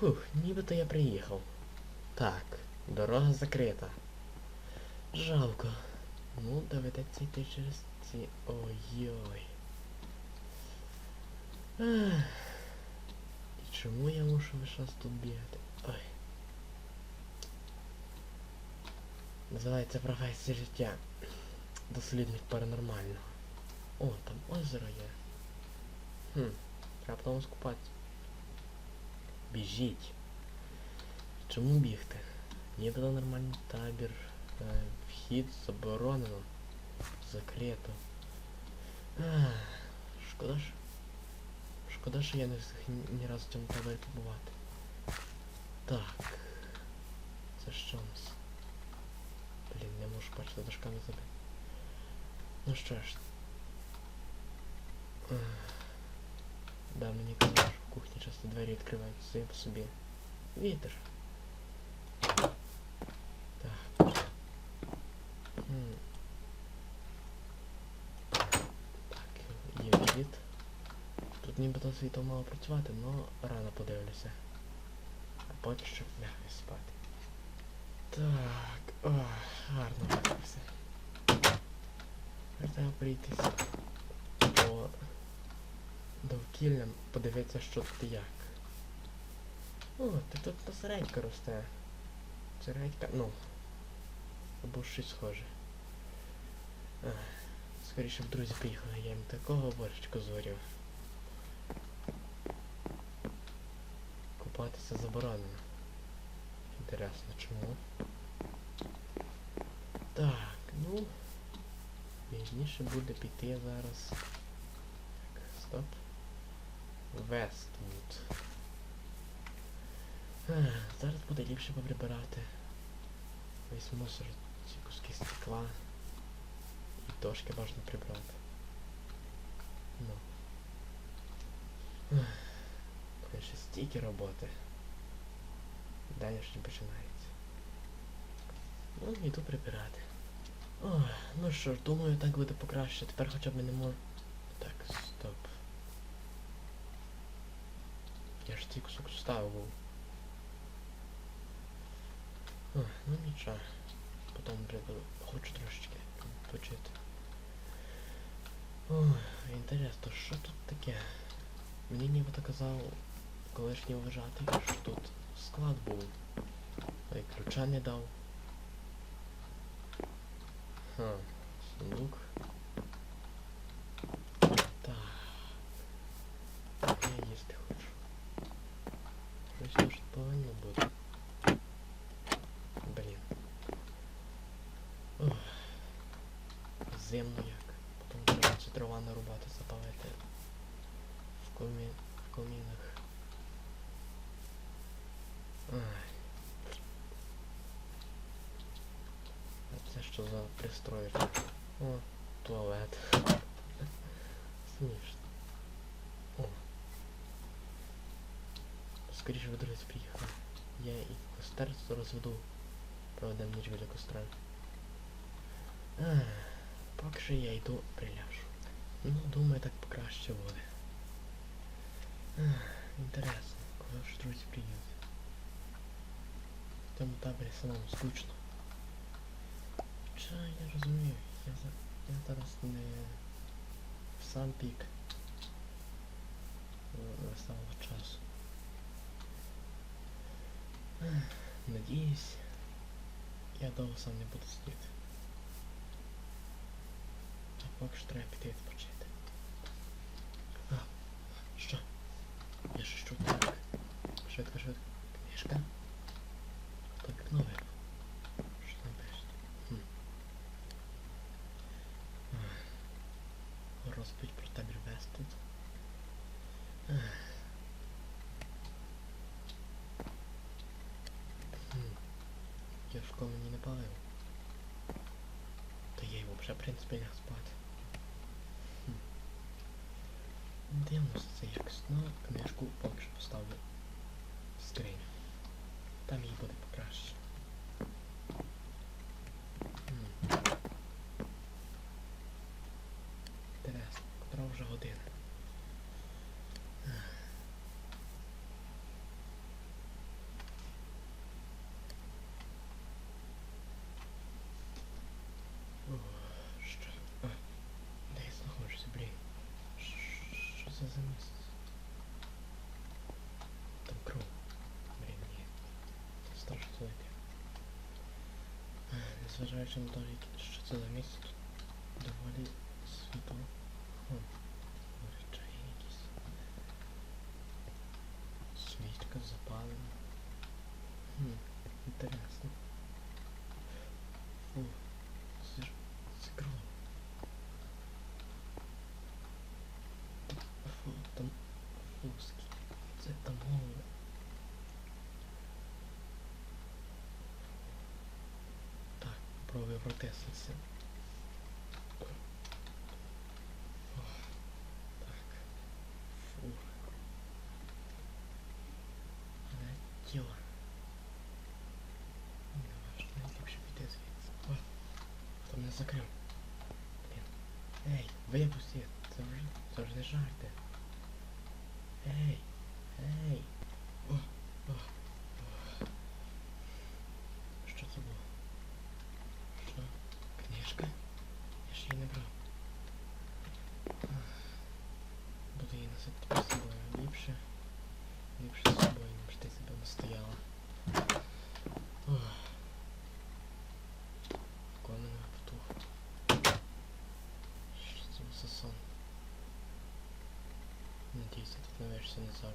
Фух, нібито я приїхав. Так, дорога закрита. Жалко. Ну, доведеться йти через ці. Ой-ой. І чому я мушу весь час тут бігати? Ой. Називається професія життя. Дослідник паранормального. О, там озеро є. Хм, треба там скупатися. Біжіть. Чому бігти? Нібито нормальний табір. Е, вхід заборонено. Закрито. Ах, шкода ж. Шкода, що я не встиг ні- ні разу в цьому таборі побувати. Так. Це що у нас? Блін, не можу бачити дошками забити. Ну що ж. Ех. Да, мені казали, Кухні часто двері відкриваються самі по собі. Вітер. Так. Так, є вхід. Тут нібито світло мало працювати, але рано подивлюся. А поки що лягаю спати. Так, о, гарно випився. Треба пройтися по довкіллям, подивитися, що тут як. О, ти тут та середька росте. Середька, ну. Або щось схоже. Ах, скоріше б друзі поїхали, я їм такого борщика зварю. Купатися заборонено. Інтересно, чому? Так, ну. Вірніше буде піти зараз. Так, стоп. Вествуд. Зараз буде ліпше поприбирати. Весь мусор, ці куски стекла. І дошки можна прибрати. Ну. Ще стільки роботи. День ще не починається. Ну, йду прибирати. Ох, ну що ж, думаю, так буде покраще. Тепер хоча б ми не можемо... Так, стоп. Я ж ці кусок вставив був. Ох, ну нічого. Потім вже хочу трошечки почити. Ой, інтересно, що тут таке? Мені нібито казав колишній вважати, що тут склад був. А ключа не дав. Ха, сундук. Так. Я їсти хочу. Щось тут повинно бути. Блін. Ох. Як. Треба цю дрова нарубати, запалити. В комі... в комінах. Ай. Це що за пристрой? О, туалет. Смішно. О. Скоріше ви друзі приїхали. Я і костер розведу. Проведемо ніч біля костра. Ах, поки що я йду приляжу. Ну, думаю, так покраще буде. Ах, інтересно, коли ж друзі приїдуть. В цьому таборі самому скучно. Хоча я розумію, я, за... я зараз не в сам пік е, веселого часу. Ех, Надіюсь, я довго сам не буду сидіти. А поки що треба піти відпочити. А, що? Я ще що так? Швидко, швидко. Книжка? Хто вікно вирвав? Що там пише? Хм. Ах. Розповідь про табір Вестед. Ах. Хм. Я в школу не напалив. Та я його вже, в принципі, ляг спати. Хм. Дивно все це якось. Ну, книжку поки що поставлю в tam szacunek. E, Zważając na to, że szczycone miejsce dowoli swego zwyczajniki z hmm. świeczka zapalna. Hmm, Блін. Ей, випусти! Це вже, це вже не жарти. Ей, ей. О, о, о. Що це було? Що? Книжка? Я ж її не брав. Ах. Буду її носити тепер з собою. Ліпше. Ліпше з собою, ніж ти себе настояла. Ох. Вконана потух. Що це за